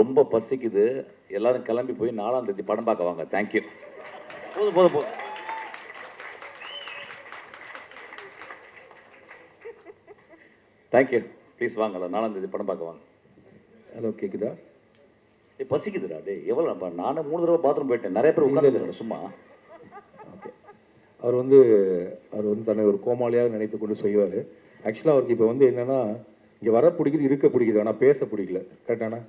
ரொம்ப பசிக்குது. எல்லாரும் கிளம்பி போய் நாலாம் தேதி படம் பார்க்க வாங்க. தேங்க்யூ போதும் போதும் போதும். தேங்க்யூ ப்ளீஸ் வாங்க எல்லாரும் நாலாம் தேதி படம் பார்க்க வாங்க. ஹலோ கேக்குதா? ஏய் பசிக்குதுடா டேய். எவ்வளோ நம்ம நானும் மூணு தடவை பாத்ரூம் போயிட்டேன். நிறைய பேர் உட்காந்து சும்மா. ஓகே அவர் வந்து அவர் வந்து தன்னை ஒரு கோமாளியாக நினைத்து கொண்டு செய்வார். ஆக்சுவலாக அவருக்கு இப்போ வந்து என்னன்னா இங்கே வர பிடிக்குது இருக்க பிடிக்குது ஆனால் பேச பிடிக்கல. கரெக்டானா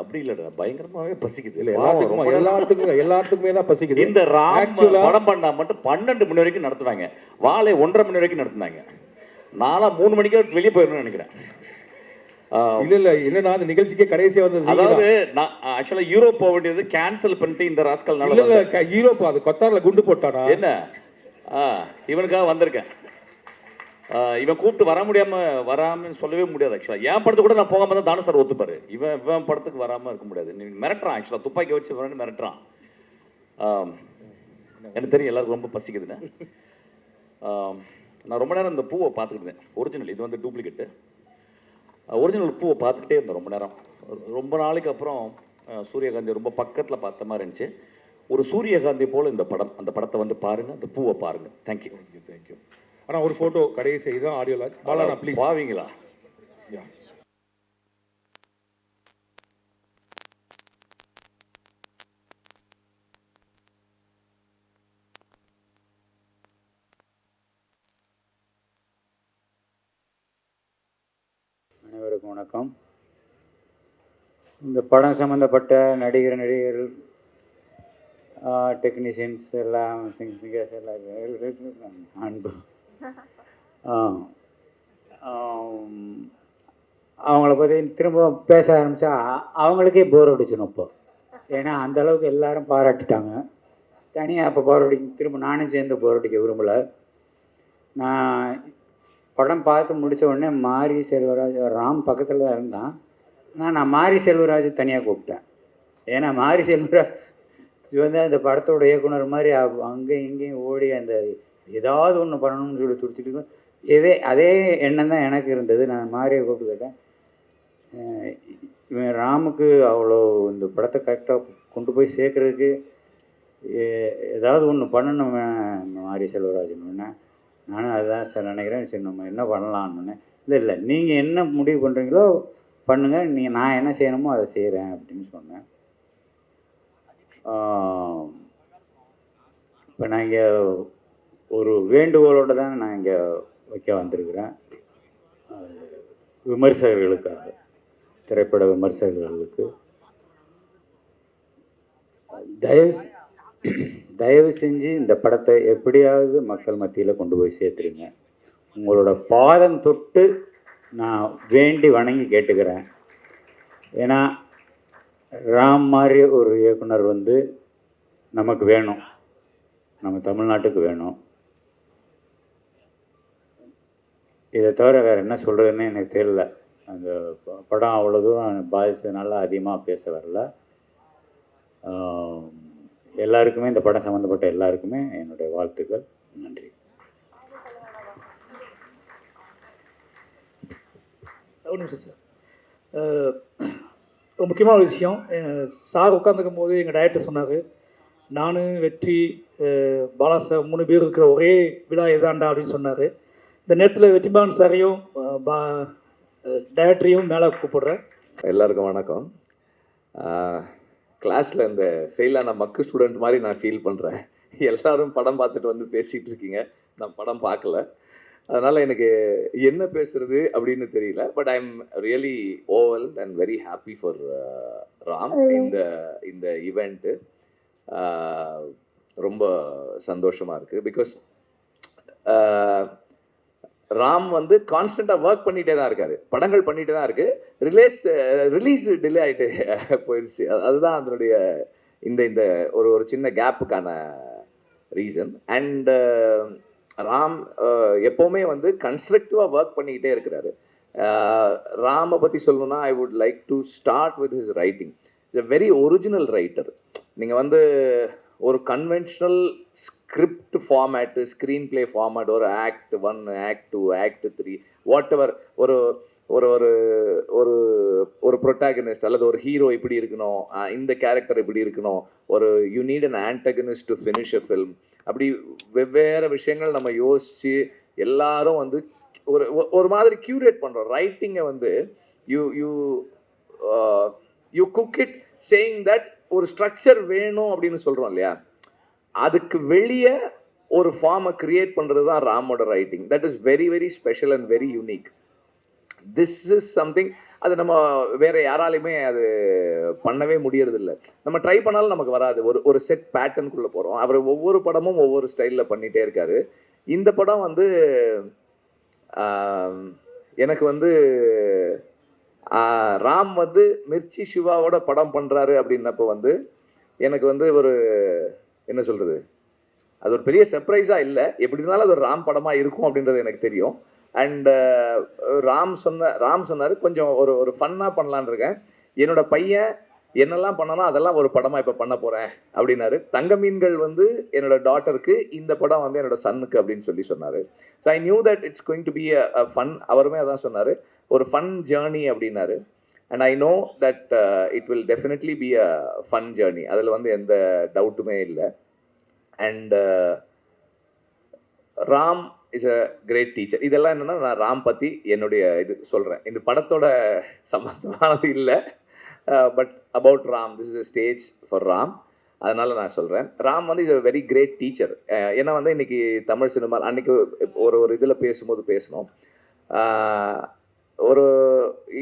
அப்படி இல்லடா. பயங்கரமாவே பசிக்குது. இல்லை எல்லாத்துக்கும் எல்லாத்துக்கும் எல்லாத்துக்குமே தான் பசிக்குது. இந்த ராம் படம் பண்ணா மட்டும் பன்னெண்டு மணி வரைக்கும் நடத்துனாங்க வாழை ஒன்றரை மணி வரைக்கும் நடத்துனாங்க. நாளா மூணு மணிக்கே வெளியே போயிடணும்னு நினைக்கிறேன். இல்ல இல்ல என்னன்னா அந்த நிகழ்ச்சிக்கே கடைசியா வந்தது. அதாவது நான் ஆக்சுவலா யூரோப் போக வேண்டியது கேன்சல் பண்ணிட்டு இந்த ராஸ்கல்னால இல்ல யூரோப்பா அது கொத்தார்ல குண்டு போட்டானா? என்ன? இவனுக்காக வந்திருக்கேன். இவன் கூப்பிட்டு வர முடியாம வராமன்னு சொல்லவே முடியாது ஆக்சுவலாக என் படத்துக்கு கூட நான் போகாம தான் தானு சார் ஒத்துப்பாரு. இவன் இவன் படத்துக்கு வராமல் இருக்க முடியாது. நீ மிரட்டுறான் ஆக்சுவலாக துப்பாக்கி வச்சு வரேன்னு மிரட்டுறான். எனக்கு தெரியும் எல்லாருக்கும் ரொம்ப பசிக்குதுன்னு. நான் ரொம்ப நேரம் இந்த பூவை பார்த்துக்கிட்டேன் இருந்தேன். ஒரிஜினல் இது வந்து டூப்ளிகேட்டு ஒரிஜினல் பூவை பார்த்துக்கிட்டே இருந்தேன் ரொம்ப நேரம். ரொம்ப நாளைக்கு அப்புறம் சூரியகாந்தி ரொம்ப பக்கத்தில் பார்த்த மாதிரி இருந்துச்சு. ஒரு சூரியகாந்தி போல் இந்த படம் அந்த படத்தை வந்து பாருங்க அந்த பூவை பாருங்க. தேங்க்யூ தேங்க்யூ ஆனா ஒரு போட்டோ கடைசி இதுதான் ஆடியோ லான்ச் பாலானா ப்ளீஸ் பாவீங்களா? அனைவருக்கும் வணக்கம். இந்த படம் சம்மந்தப்பட்ட நடிகர் நடிகர்கள் டெக்னீஷியன்ஸ் எல்லாம் சிங் சிங்கர்ஸ் எல்லாம் அன்பு. அவங்கள பற்றி திரும்ப பேச ஆரம்பித்தா அவங்களுக்கே போர் அடிச்சிடும் இப்போ ஏன்னா அந்த அளவுக்கு எல்லாரும் பாராட்டிட்டாங்க. தனியாக இப்போ போர் அடி திரும்ப நானும் சேர்ந்து போர் அடிக்க விரும்பலை. நான் படம் பார்த்து முடிச்ச உடனே மாரி செல்வராஜ் ராம் பக்கத்தில் தான் இருந்தான். நான் நான் மாரி செல்வராஜ் தனியாக கூப்பிட்டேன். ஏன்னா மாரி செல்வராஜ் வந்து அந்த படத்தோட இயக்குனர் மாதிரி அங்கேயும் இங்கேயும் ஓடி அந்த ஏதாவது ஒன்று பண்ணணும்னு சொல்லி துடிச்சிட்டு இருக்கும். இதே அதே எண்ணம் தான் எனக்கு இருந்தது. நான் மாரியை கூப்பிட்டு கேட்டேன். இவன் ராமுக்கு அவ்வளோ இந்த படத்தை கரெக்டாக கொண்டு போய் சேர்க்குறதுக்கு ஏதாவது ஒன்று பண்ணணும் மாரி செல்வராஜன் நானும் அதுதான் சார் நினைக்கிறேன். சரி நம்ம என்ன பண்ணலான்னு இல்லை இல்லை நீங்கள் என்ன முடிவு பண்ணுறீங்களோ பண்ணுங்கள் நீங்கள் நான் என்ன செய்யணுமோ அதை செய்கிறேன் அப்படின்னு சொன்னேன். இப்போ நான் இங்கே ஒரு வேண்டுகோளோடு தான் நான் இங்கே வைக்க வந்திருக்கிறேன். அது விமர்சகர்களுக்காக திரைப்பட விமர்சகர்களுக்கு. தயவு தயவு செஞ்சு இந்த படத்தை எப்படியாவது மக்கள் மத்தியில் கொண்டு போய் சேர்த்துருங்க. உங்களோட பாதம் தொட்டு நான் வேண்டி வணங்கி கேட்டுக்கிறேன். ஏன்னா ராம் மாதிரி ஒரு இயக்குனர் வந்து நமக்கு வேணும். நம்ம தமிழ்நாட்டுக்கு வேணும். இதை தவிர வேறு என்ன சொல்கிறதுன்னு எனக்கு தெரியல. அந்த ப- படம் அவ்வளோ தூரம் பாதித்ததுனால அதிகமாக பேச வரல. எல்லாருக்குமே இந்த படம் சம்மந்தப்பட்ட எல்லாருக்குமே என்னுடைய வாழ்த்துக்கள். நன்றி. ஒரு நிமிஷம் சார் ஒரு முக்கியமான ஒரு விஷயம். சார் உட்காந்துருக்கும் போது எங்கள் டைரக்டர் சொன்னார் நான் வெற்றி பாலா சார் மூணு பேர் இருக்கிற ஒரே விழா இதாண்டா அப்படின்னு சொன்னார். இந்த நேரத்தில் வெற்றிமான் சாரையும் டைரக்டரையும் மேலே கூப்பிடுறேன். எல்லாருக்கும் வணக்கம். கிளாஸில் இந்த ஃபெயிலான மக்கு ஸ்டூடெண்ட் மாதிரி நான் ஃபீல் பண்ணுறேன் எல்லாரும் படம் பார்த்துட்டு வந்து பேசிகிட்டு இருக்கீங்க. நான் படம் பார்க்கல. அதனால் எனக்கு என்ன பேசுறது அப்படின்னு தெரியல. But I am really oval and very happy for Ram. இந்த இந்த ஈவெண்ட்டு ரொம்ப சந்தோஷமாக இருக்குது பிகாஸ் ராம் வந்து கான்ஸ்டண்ட்டாக ஒர்க் பண்ணிகிட்டே தான் இருக்காரு. படங்கள் பண்ணிகிட்டே தான் இருக்குது ரிலீஸ் ரிலீஸ் டிலே ஆகிட்டு போயிடுச்சு அது- அதுதான் அதனுடைய இந்த இந்த ஒரு ஒரு சின்ன கேப்புக்கான ரீசன் அண்டு ராம் எப்போவுமே வந்து கன்ஸ்ட்ரக்டிவாக ஒர்க் பண்ணிக்கிட்டே இருக்கிறாரு. ராமை பற்றி சொல்லணும்னா I would like to start with his writing is a very original writer நீங்கள் வந்து ஒரு conventional script format screenplay format ஒரு act one act two act three whatever ஒரு ஒரு ஒரு ஒரு ஒரு ப்ரொட்டாகனிஸ்ட் அல்லது ஒரு ஹீரோ இப்படி இருக்கணும் இந்த கேரக்டர் இப்படி இருக்கணும். ஒரு you need an antagonist to finish a film அப்படி வெவ்வேறு விஷயங்கள் நம்ம யோசித்து எல்லாரும் வந்து ஒரு ஒரு மாதிரி கியூரேட் பண்ணுறோம் ரைட்டிங்கை வந்து you you you cook it saying that ஒரு ஸ்ட்ரக்சர் வேணும் அப்படின்னு சொல்கிறோம் இல்லையா? அதுக்கு வெளியே ஒரு ஃபார்மை கிரியேட் பண்ணுறது தான் ராமோட writing that is very very special and very unique this is something அது நம்ம வேற யாராலையுமே அது பண்ணவே முடியறதில்ல. நம்ம ட்ரை பண்ணாலும் நமக்கு வராது. ஒரு ஒரு செட் பேட்டர்னுக்குள்ளே போகிறோம் அவர் ஒவ்வொரு படமும் ஒவ்வொரு ஸ்டைலில் பண்ணிகிட்டே இருக்காரு. இந்த படம் வந்து எனக்கு வந்து ராம் வந்து மிர்ச்சி சிவாவோட படம் பண்ணுறாரு அப்படின்னப்போ வந்து எனக்கு வந்து ஒரு என்ன சொல்கிறது அது ஒரு பெரிய சர்ப்ரைஸாக இல்லை. எப்படி இருந்தாலும் அது ஒரு ராம் படமாக இருக்கும் அப்படின்றது எனக்கு தெரியும். அண்டு ராம் சொன்ன ராம் சொன்னார் கொஞ்சம் ஒரு ஒரு ஃபன்னாக பண்ணலான்னு இருக்கேன். என்னோடய பையன் என்னெல்லாம் பண்ணனோ அதெல்லாம் ஒரு படமாக இப்போ பண்ண போகிறேன் அப்படின்னாரு. தங்க மீன்கள் வந்து என்னோட டாட்டருக்கு இந்த படம் வந்து என்னோட சன்னுக்கு அப்படின்னு சொல்லி சொன்னார். So I knew that it's going to be a fun அவருமே அதான் சொன்னார். ஒரு ஃபன் ஜேர்னி அப்படின்னாரு. And I know that it will definitely be a fun journey அதில் வந்து எந்த டவுட்டுமே இல்லை. And Ram is a great teacher இதெல்லாம் என்னென்னா நான் ராம் பற்றி என்னுடைய இது சொல்கிறேன் இந்த படத்தோட சம்மந்தமானது இல்லை. But about Ram this is a stage for Ram அதனால் நான் சொல்கிறேன் ராம் வந்து is a very great teacher ஏன்னா வந்து இன்றைக்கி தமிழ் சினிமா அன்றைக்கி ஒரு ஒரு இதில் பேசும்போது பேசணும் uh, ஒரு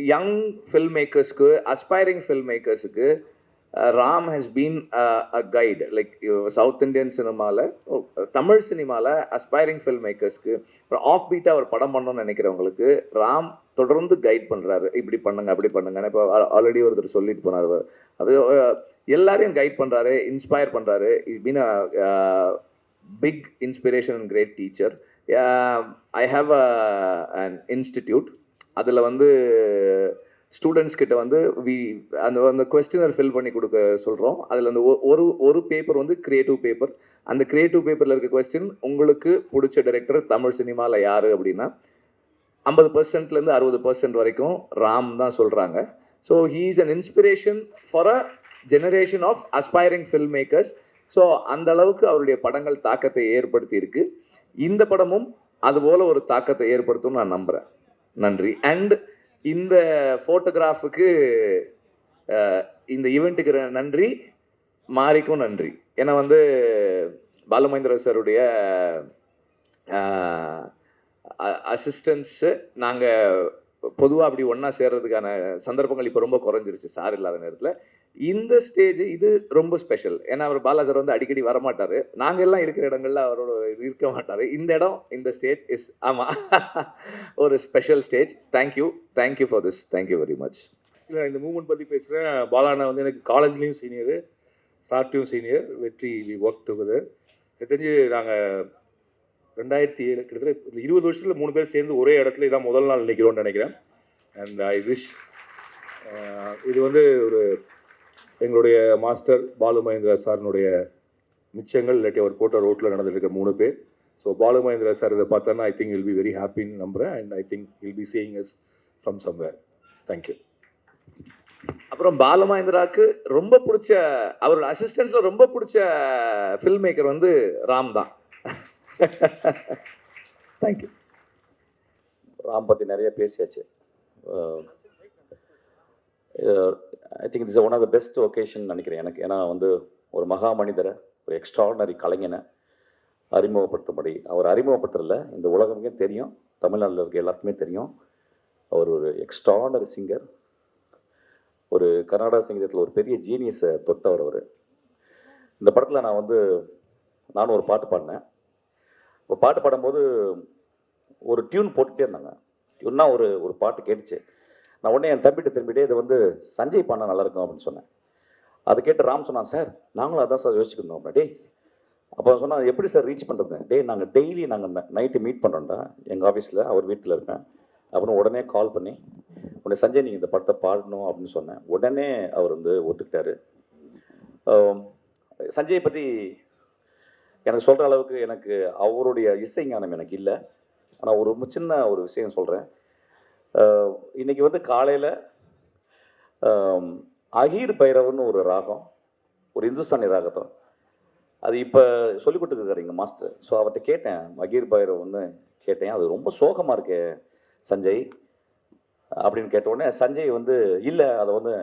யங் ஃபில்ம் மேக்கர்ஸ்க்கு aspiring film மேக்கர்ஸுக்கு Ram has been a guide like South Indian சினிமாவில் தமிழ் சினிமாவில் அஸ்பைரிங் ஃபில்ம் மேக்கர்ஸ்க்கு அப்புறம் ஆஃப் பீட்டாக ஒரு படம் பண்ணணும்னு நினைக்கிறவங்களுக்கு ராம் தொடர்ந்து கைட் பண்ணுறாரு இப்படி பண்ணுங்க அப்படி பண்ணுங்க. இப்போ ஆல்ரெடி ஒருத்தர் சொல்லிட்டு போனார். அது uh, எல்லாரையும் கைட் பண்ணுறாரு இன்ஸ்பயர் பண்ணுறாரு is been a big inspiration and great teacher I have an institute அதில் வந்து ஸ்டூடெண்ட்ஸ் கிட்ட வந்து வி அந்த அந்த கொஸ்டினர் ஃபில் பண்ணி கொடுக்க சொல்கிறோம் அதில் அந்த ஒ- ஒரு ஒரு பேப்பர் வந்து க்ரியேட்டிவ் பேப்பர் அந்த க்ரியேட்டிவ் பேப்பரில் இருக்க கொஸ்டின் உங்களுக்கு பிடிச்ச டைரக்டர் தமிழ் சினிமாவில் யார் அப்படின்னா ஐம்பது பர்சன்ட்லேருந்து அறுபது பர்சன்ட் வரைக்கும் ராம் தான் சொல்கிறாங்க so he is an inspiration for a generation of aspiring film makers so அந்த அளவுக்கு அவருடைய படங்கள் தாக்கத்தை ஏற்படுத்தி இருக்கு. இந்த படமும் அதுபோல் ஒரு தாக்கத்தை ஏற்படுத்தும்னு நான் நம்புகிறேன் நன்றி. அண்ட் இந்த ஃபோட்டோகிராஃபுக்கு இந்த ஈவெண்ட்டுக்கு நன்றி மாரிக்கும் நன்றி. ஏன்னா வந்து பாலுமகேந்திர சாருடைய அசிஸ்டன்ஸு நாங்கள் பொதுவாக அப்படி ஒன்றா சேர்றதுக்கான சந்தர்ப்பங்கள் இப்போ ரொம்ப குறைஞ்சிருச்சு. சார் இல்லாத நேரத்தில். இந்த ஸ்டேஜ் இது ரொம்ப ஸ்பெஷல் ஏன்னா அவர் பாலாஜர் வந்து அடிக்கடி வரமாட்டார். நாங்கள் எல்லாம் இருக்கிற இடங்கள்ல அவரோட இருக்க மாட்டார். இந்த இடம் இந்த ஸ்டேஜ் இஸ் ஆமாம் ஒரு special stage thank you thank you for this thank you very much இல்லை இந்த மூமெண்ட் பற்றி பேசுகிறேன் பாலாண்ணா வந்து எனக்கு காலேஜ்லேயும் senior சார்ட்டையும் senior Vetri we work together எனக்கு தெரிஞ்சு நாங்கள் ரெண்டாயிரத்தி ஏழு கிட்டத்தட்ட இருபது வருஷத்தில் மூணு பேர் சேர்ந்து ஒரே இடத்துல இதான் முதல் நாள் நினைக்கிறோன்னு நினைக்கிறேன். அண்ட் ஐ விஷ் இது வந்து ஒரு எங்களுடைய மாஸ்டர் பாலு மகேந்திரா சாரினுடைய மிச்சங்கள் இல்லாட்டி அவர் போட்ட ரோட்டில் நடந்துட்டு இருக்க மூணு பேர். ஸோ பாலு மகேந்திரா சார் இதை பார்த்தோன்னா I think will be very ஹாப்பின்னு நம்புகிறேன் and I think will be saying yes from somewhere thank you அப்புறம் பாலமகேந்திராக்கு ரொம்ப பிடிச்ச அவரோட அசிஸ்டன்ஸ்ல ரொம்ப பிடிச்ச ஃபில்ம் மேக்கர் வந்து ராம் தான். தேங்க்யூ ராம் பற்றி நிறைய பேசியாச்சு. I think it's one of the best occasion நினைக்கிறேன். எனக்கு ஏன்னா வந்து ஒரு மகா மனிதரை ஒரு எக்ஸ்ட்ராடனரி கலைஞனை அறிமுகப்படுத்தும்படி. அவர் அறிமுகப்படுத்துறதில்ல இந்த உலகமே தெரியும் தமிழ்நாட்டில் இருக்க எல்லாருக்குமே தெரியும். அவர் ஒரு எக்ஸ்ட்ராடனரி சிங்கர் ஒரு கர்நாடக சங்கீதத்தில் ஒரு பெரிய ஜீனியஸை தொட்டவர் அவர். இந்த படத்தில் நான் வந்து நானும் ஒரு பாட்டு பாடினேன். இப்போ பாட்டு பாடும்போது ஒரு டியூன் போட்டுகிட்டே இருந்தாங்க. டியூன்னா ஒரு ஒரு பாட்டு கேட்டுச்சு. நான் உடனே என் தம்பிட்டு திரும்பிட்டு இது வந்து சஞ்சய் பண்ணால் நல்லாயிருக்கும் அப்படின்னு சொன்னேன். அதை கேட்டு ராம் சொன்னான் சார் நாங்களும் அதான் சார் யோசிச்சுருந்தோம் அப்படின்னா அப்போ சொன்னால் எப்படி சார் ரீச் பண்ணுறது டே நாங்கள் டெய்லி நாங்கள் நைட்டு மீட் பண்ணுறோம்டா எங்கள் ஆஃபீஸில் அவர் வீட்டில் இருக்கேன் அப்புறம் உடனே கால் பண்ணி உடனே சஞ்சய் நீங்கள் இந்த படத்தை பாடணும் அப்படின்னு சொன்னேன். உடனே அவர் வந்து ஒத்துக்கிட்டாரு. சஞ்சயை பற்றி எனக்கு சொல்கிற அளவுக்கு எனக்கு அவருடைய இசை ஞானம் எனக்கு இல்லை. ஆனால் ஒரு சின்ன ஒரு விஷயம் சொல்கிறேன் இன்றைக்கி இன்னைக்கு வந்து காலையில் அகீர் பைரவர்னு ஒரு ராகம் ஒரு இந்துஸ்தானி ராகத்தம் அது இப்போ சொல்லி கொடுத்துருக்காரு எங்கள் மாஸ்டர். ஸோ அவர்கிட்ட கேட்டேன் அகீர் பைரவ் வந்து கேட்டேன். அது ரொம்ப சோகமாக இருக்கே சஞ்சய் அப்படின்னு கேட்ட உடனே சஞ்சய் வந்து இல்லை அதை வந்து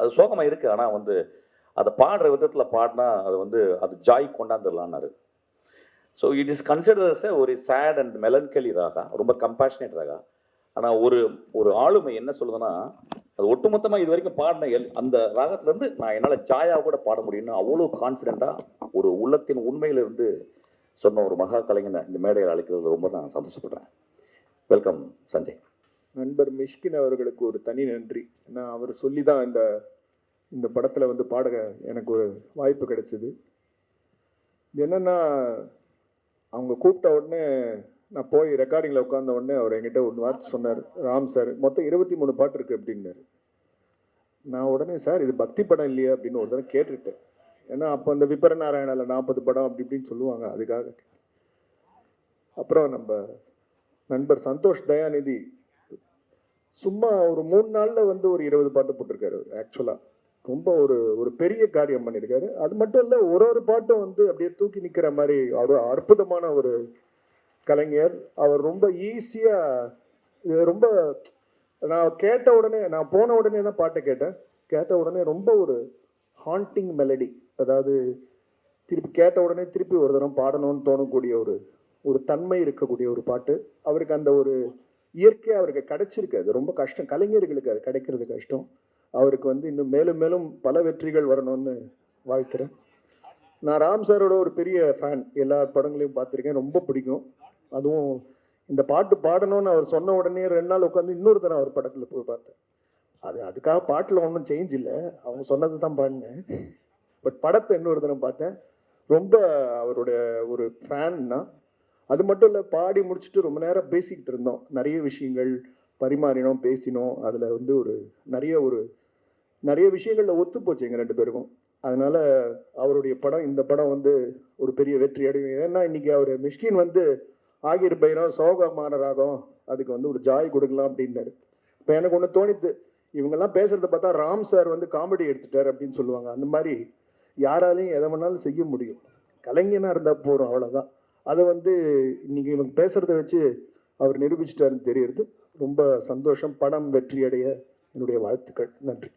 அது சோகமாக இருக்குது ஆனால் வந்து அதை பாடுற விதத்தில் பாடினா அது வந்து அது ஜாய் கொண்டாந்துடலான்னாரு ஸோ இட் இஸ் கன்சிடர்ஸ் ஒரு சேட் அண்ட் மெலன்கலி ராகா. ரொம்ப கம்பேஷனேட் ராகா. ஆனால் ஒரு ஒரு ஆளுமை என்ன சொல்லுதுன்னா அது ஒட்டுமொத்தமாக இது வரைக்கும் பாடின எல் அந்த ராகத்துலேருந்து நான் என்னால் ஜாயா கூட பாட முடியும்னு அவ்வளோ கான்ஃபிடென்ட்டாக ஒரு உள்ளத்தின் உண்மையிலிருந்து சொன்ன ஒரு மகா கலைஞனை இந்த மேடையில் அழைக்கிறது ரொம்ப நான் சந்தோஷப்படுறேன். வெல்கம் சஞ்சய் நண்பர் மிஷ்கின் அவர்களுக்கு ஒரு தனி நன்றி. ஏன்னா அவர் சொல்லி தான் இந்த இந்த படத்தில் வந்து பாட எனக்கு ஒரு வாய்ப்பு கிடைச்சிது. இது அவங்க கூப்பிட்ட உடனே நான் போய் ரெக்கார்டிங்கில் உட்கார்ந்த உடனே அவர் என்கிட்ட ஒன்று வார்த்தை சொன்னார். ராம் சார் மொத்தம் இருபத்தி மூணு பாட்டு இருக்கு அப்படின்னாரு. நான் உடனே சார் இது பக்தி படம் இல்லையா? அப்படின்னு ஒரு தடவை கேட்டுட்டேன். ஏன்னா அப்போ அந்த விபர நாராயணால நாற்பது படம் அப்படி இப்படின்னு சொல்லுவாங்க அதுக்காக அப்புறம் நம்ம நண்பர் சந்தோஷ் தயாநிதி சும்மா ஒரு மூணு நாளில் வந்து ஒரு இருபது பாட்டு போட்டிருக்காரு ஆக்சுவலாக ரொம்ப ஒரு ஒரு பெரிய காரியம் பண்ணியிருக்காரு. அது மட்டும் இல்லை ஒரு ஒரு பாட்டும் வந்து அப்படியே தூக்கி நிற்கிற மாதிரி ஒரு அற்புதமான ஒரு கலைஞர் அவர் ரொம்ப ஈஸியாக ரொம்ப நான் கேட்ட உடனே நான் போன உடனே தான் பாட்டை கேட்டேன். கேட்ட உடனே ரொம்ப ஒரு ஹாண்டிங் மெலடி அதாவது திருப்பி கேட்ட உடனே திருப்பி ஒரு தரம் பாடணும்னு தோணக்கூடிய ஒரு ஒரு தன்மை இருக்கக்கூடிய ஒரு பாட்டு. அவருக்கு அந்த ஒரு இயற்கையாக அவருக்கு கிடைச்சிருக்கு. அது ரொம்ப கஷ்டம். கலைஞர்களுக்கு அது கிடைக்கிறது கஷ்டம். அவருக்கு வந்து இன்னும் மேலும் மேலும் பல வெற்றிகள் வரணும்னு வாழ்த்துறேன். நான் ராம் சாரோட ஒரு பெரிய ஃபேன் எல்லா படங்களையும் பார்த்துருக்கேன். ரொம்ப பிடிக்கும். அதுவும் இந்த பாட்டு பாடணும்னு அவர் சொன்ன உடனே ரெண்டு நாள் உட்காந்து இன்னொரு தரம் அவர் படத்தில் போய் பார்த்தேன் அது அதுக்காக பாட்டில் ஒன்றும் சேஞ்ச் இல்லை. அவங்க சொன்னது தான் பாடினேன். பட் படத்தை இன்னொரு தரம் பார்த்தேன். ரொம்ப அவருடைய ஒரு ஃபேன்னா அது மட்டும் இல்லை பாடி முடிச்சுட்டு ரொம்ப நேரம் பேசிக்கிட்டு இருந்தோம். நிறைய விஷயங்கள் பரிமாறினோம் பேசினோம். அதில் வந்து ஒரு நிறைய ஒரு நிறைய விஷயங்களில் ஒத்து போச்சு எங்கள் ரெண்டு பேருக்கும். அதனால அவருடைய படம் இந்த படம் வந்து ஒரு பெரிய வெற்றி அடையும். ஏன்னா இன்னைக்கு அவர் மிஷ்கின் வந்து ஆகிர் பைரம் சோகமான ராகம் அதுக்கு வந்து ஒரு ஜாய் கொடுக்கலாம் அப்படின்னாரு. இப்போ எனக்கு ஒன்று தோணித்து இவங்கெல்லாம் பேசுறத பார்த்தா ராம் சார் வந்து காமெடி எடுத்துட்டார் அப்படின்னு சொல்லுவாங்க. அந்த மாதிரி யாராலையும் எதை வேணாலும் செய்ய முடியும். கலைஞனாக இருந்தால் போகிறோம் அவ்வளோதான் அதை வந்து இன்னைக்கு இவங்க பேசுறத வச்சு அவர் நிரூபிச்சிட்டாருன்னு தெரியறது. ரொம்ப சந்தோஷம் படம் வெற்றி அடைய என்னுடைய வாழ்த்துக்கள். நன்றி.